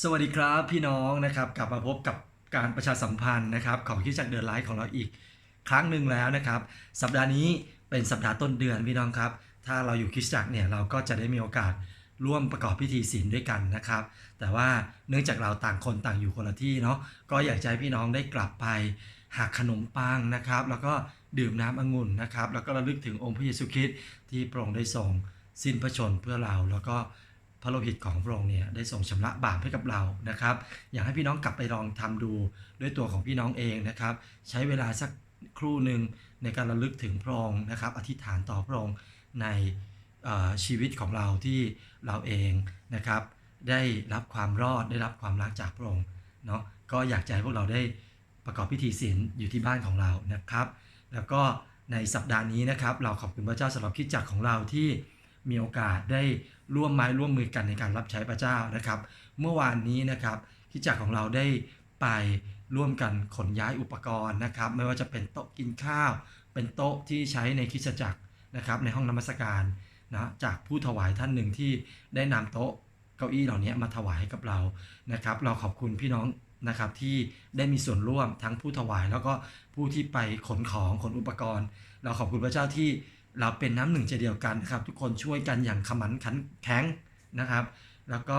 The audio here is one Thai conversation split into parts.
สวัสดีครับพี่น้องนะครับกลับมาพบกับการประชาสัมพันธ์นะครับของคิดจักเดินไลฟ์ของเราอีกครั้งหนึ่งแล้วนะครับ สัปดาห์นี้เป็นสัปดาห์ต้นเดือนพี่น้องครับ ถ้าเราอยู่คิดจักเนี่ยเราก็จะได้มีโอกาสร่วมประกอบพิธีศีลด้วยกันนะครับ แต่ว่าเนื่องจากเราต่างคนต่างอยู่คนละที่เนาะก็อยากจะให้พี่น้องได้กลับไปหักขนมปังนะครับ แล้วก็ดื่มน้ำองุ่นนะครับ แล้วก็ระลึกถึงองค์พระเยซูคริสต์ที่พระองค์ได้ทรงสิ้นพระชนเพื่อเราแล้วก็ ระโลหิตของพระองค์เนี่ยได้ทรงชำระบาปให้กับเรานะครับ อยากให้พี่น้องกลับไปลองทำดูด้วยตัวของพี่น้องเองนะครับ ใช้เวลาสักครู่หนึ่งในการระลึกถึงพระองค์นะครับ อธิษฐานต่อพระองค์ในชีวิตของเราที่เราเองนะครับ ได้รับความรอดได้รับความรักจากพระองค์เนาะก็อยากจะให้พวกเราได้ประกอบพิธีศีลอยู่ที่บ้านของเรานะครับ แล้วก็ในสัปดาห์นี้นะครับ เราขอบคุณพระเจ้าสำหรับคิดจักรของเราที่ มีโอกาสได้ร่วมไม้ร่วมมือกันในการรับใช้พระเจ้านะครับ เมื่อวานนี้นะครับคริดจักของเราได้ไปร่วมกันขนย้ายอุปกรณ์นะครับ ไม่ว่าจะเป็นโต๊ะกินข้าว เป็นโต๊ะที่ใช้ในคริสตจักรนะครับในห้องนมัสการนะจากผู้ถวายท่านหนึ่งที่ได้นำโต๊ะเก้าอี้เหล่านี้มาถวายให้กับเรานะครับ เราขอบคุณพี่น้องนะครับที่ได้มีส่วนร่วมทั้งผู้ถวาย แล้วก็ผู้ที่ไปขนของขนอุปกรณ์ เราขอบคุณพระเจ้าที่ เราเป็นน้ำหนึ่งใจเดียวกันนะครับ ทุกคนช่วยกันอย่างขมันขันแข็งนะครับ แล้วก็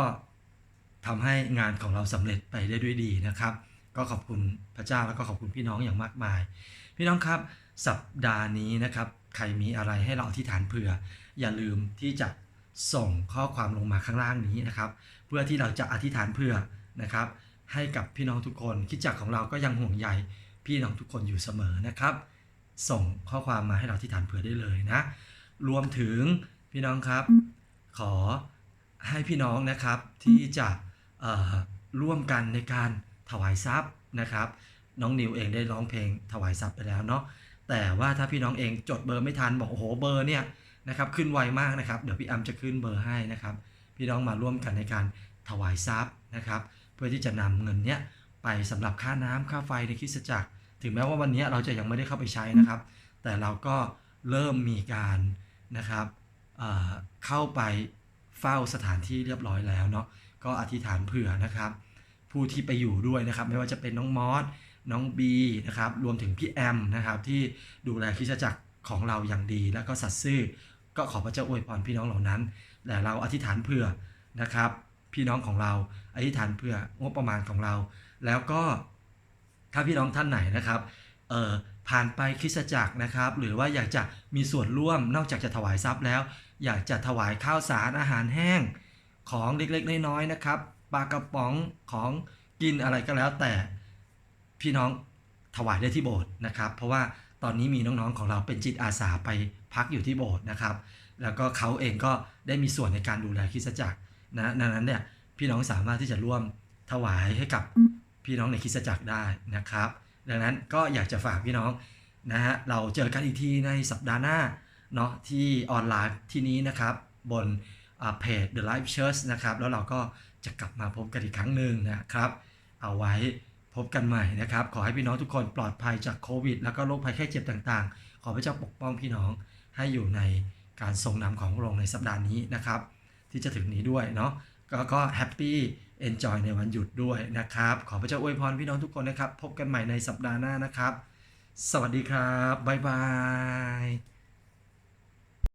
ทำให้งานของเราสำเร็จไปได้ด้วยดีนะครับ ก็ขอบคุณพระเจ้าแล้วก็ขอบคุณพี่น้องอย่างมากมาย พี่น้องครับสัปดาห์นี้นะครับ ใครมีอะไรให้เราอธิษฐานเผื่อ อย่าลืมที่จะส่งข้อความลงมาข้างล่างนี้นะครับ เพื่อที่เราจะอธิษฐานเผื่อนะครับ ให้กับพี่น้องทุกคนคิดจักรของเราก็ยังห่วงใยพี่น้องทุกคนอยู่เสมอนะครับ ส่งข้อความมาให้เราที่ฐานเผื่อได้เลยนะ รวมถึงพี่น้องครับ ขอให้พี่น้องนะครับที่จะเอ่อร่วมกันในการถวายทรัพย์นะครับ น้องนิวเองได้ร้องเพลงถวายทรัพย์ไปแล้วเนาะแต่ว่าถ้าพี่น้องเองจดเบอร์ไม่ทันบอกโอ้โหเบอร์เนี่ยนะครับขึ้นไวมากนะครับเดี๋ยวพี่อัมจะขึ้นเบอร์ให้นะครับ พี่น้องมาร่วมกันในการถวายทรัพย์นะครับ เพื่อที่จะนำเงินเนี้ยไปสำหรับค่าน้ำค่าไฟในคริสตจักร ถึงแม้ว่าวันนี้เราจะยังไม่ได้เข้าไปใช้นะครับ แต่เราก็เริ่มมีการนะครับเเข้าไปเฝ้าสถานที่เรียบร้อยแล้วเนาะก็อธิษฐานเผื่อนะครับ ผู้ที่ไปอยู่ด้วยนะครับ ไม่ว่าจะเป็นน้องมอสน้องบีนะครับรวมถึงพี่แอมนะครับที่ดูแลคริสตจักรของเราอย่างดี แล้วก็สัตย์ซื่อก็ขอพระเจ้าอวยพรพี่น้องเหล่านั้นแต่เราอธิษฐานเผื่อนะครับ พี่น้องของเราอธิษฐานเผื่องบประมาณของเรา แล้วก็ ถ้าพี่น้องท่านไหนนะครับเอ่อผ่านไปคริสตจักรนะครับ หรือว่าอยากจะมีส่วนร่วมนอกจากจะถวายทรัพย์แล้ว อยากจะถวายข้าวสารอาหารแห้ง ของเล็กๆน้อยๆนะครับปลากระป๋องของกินอะไรก็แล้วแต่พี่น้องถวายได้ที่โบสถ์นะครับ เพราะว่าตอนนี้มีน้องๆของเราเป็นจิตอาสาไปพักอยู่ที่โบสถ์นะครับ แล้วก็เขาเองก็ได้มีส่วนในการดูแลคริสตจักรนะดังนั้นเนี่ยพี่น้องสามารถที่จะร่วมถวายให้กับ พี่น้องในคริสจักรได้นะครับ ดังนั้นก็อยากจะฝากพี่น้องนะฮะเราเจอกันอีกทีในสัปดาห์หน้าเนาะที่ออนไลน์ที่นี้นะครับ บนเพจ The Life Church นะครับ แล้วเราก็จะกลับมาพบกันอีกครั้งหนึ่งนะครับ เอาไว้พบกันใหม่นะครับ ขอให้พี่น้องทุกคนปลอดภัยจากโควิด แล้วก็โรคภัยไข้เจ็บต่างๆ ขอพระเจ้าปกป้องพี่น้องให้อยู่ในการทรงนำของพระองค์ในสัปดาห์นี้นะครับ ที่จะถึงนี้ด้วยเนาะก็แฮปปี้ เอนจอยในวันหยุดด้วยนะครับ ขอพระเจ้าอวยพรพี่น้องทุกคนนะครับ พบกันใหม่ในสัปดาห์หน้านะครับ สวัสดีครับ บ๊ายบาย